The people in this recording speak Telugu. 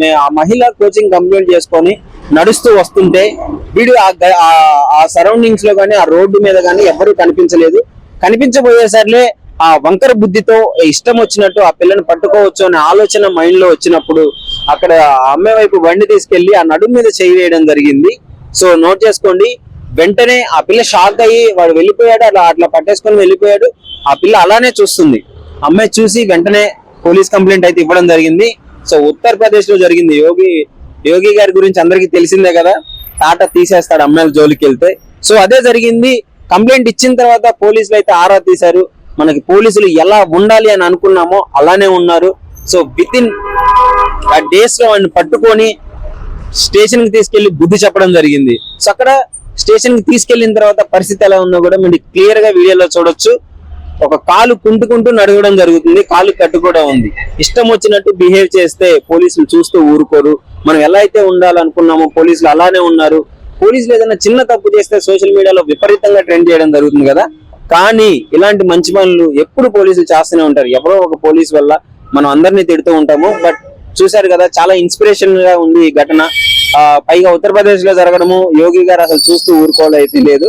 ఆమె ఆ మహిళ కోచింగ్ కంప్లీట్ చేసుకొని నడుస్తూ వస్తుంటే వీడు ఆ సరౌండింగ్స్లో కానీ ఆ రోడ్డు మీద కానీ ఎవరు కనిపించలేదు. కనిపించబోయేసరిలే ఆ వంకర బుద్ధితో ఇష్టం వచ్చినట్టు ఆ పిల్లని పట్టుకోవచ్చు అనే ఆలోచన మైండ్లో వచ్చినప్పుడు అక్కడ ఆ అమ్మాయి వైపు బండి తీసుకెళ్ళి ఆ నడుము మీద చేయి వేయడం జరిగింది. సో నోట్ చేసుకోండి వెంటనే ఆ పిల్ల షాక్ అయ్యి వాడు వెళ్ళిపోయాడు అట్లా అట్లా పట్టేసుకొని వెళ్ళిపోయాడు. ఆ పిల్ల అలానే చూస్తుంది. అమ్మాయి చూసి వెంటనే పోలీస్ కంప్లైంట్ అయితే ఇవ్వడం జరిగింది. సో ఉత్తరప్రదేశ్లో జరిగింది యోగి యోగి గారి గురించి అందరికీ తెలిసిందే కదా. టాటా తీసేస్తాడు అమ్మాయిల జోలికి వెళ్తే. సో అదే జరిగింది. కంప్లైంట్ ఇచ్చిన తర్వాత పోలీసులు అయితే ఆరా తీశారు. మనకి పోలీసులు ఎలా ఉండాలి అని అనుకున్నామో అలానే ఉన్నారు. సో విత్ ఇన్ ఆ డేస్లో వాడిని పట్టుకొని స్టేషన్కి తీసుకెళ్ళి బుద్ధి చెప్పడం జరిగింది. సో అక్కడ స్టేషన్కి తీసుకెళ్ళిన తర్వాత పరిస్థితి ఎలా ఉందో కూడా మీరు క్లియర్గా వీడియోలో చూడొచ్చు. ఒక కాలు కుంటుకుంటూ నడవడం జరుగుతుంది కాలు కట్టు కూడా ఉంది. ఇష్టం వచ్చినట్టు బిహేవ్ చేస్తే పోలీసులు చూస్తూ ఊరుకోరు. మనం ఎలా అయితే ఉండాలనుకున్నామో పోలీసులు అలానే ఉన్నారు. పోలీసులు ఏదైనా చిన్న తప్పు చేస్తే సోషల్ మీడియాలో విపరీతంగా ట్రెండ్ చేయడం జరుగుతుంది కదా. కానీ ఇలాంటి మంచి పనులు ఎప్పుడు పోలీసులు చేస్తూనే ఉంటారు. ఎవరో ఒక పోలీస్ వల్ల మనం అందరినీ తిడుతూ ఉంటాము. బట్ చూశారు కదా చాలా ఇన్స్పిరేషన్గా ఉంది ఈ ఘటన. ఆ, పైగా ఉత్తరప్రదేశ్లో జరగడము యోగి గారు అసలు చూస్తూ ఊరుకోవాలి అయితే లేదు.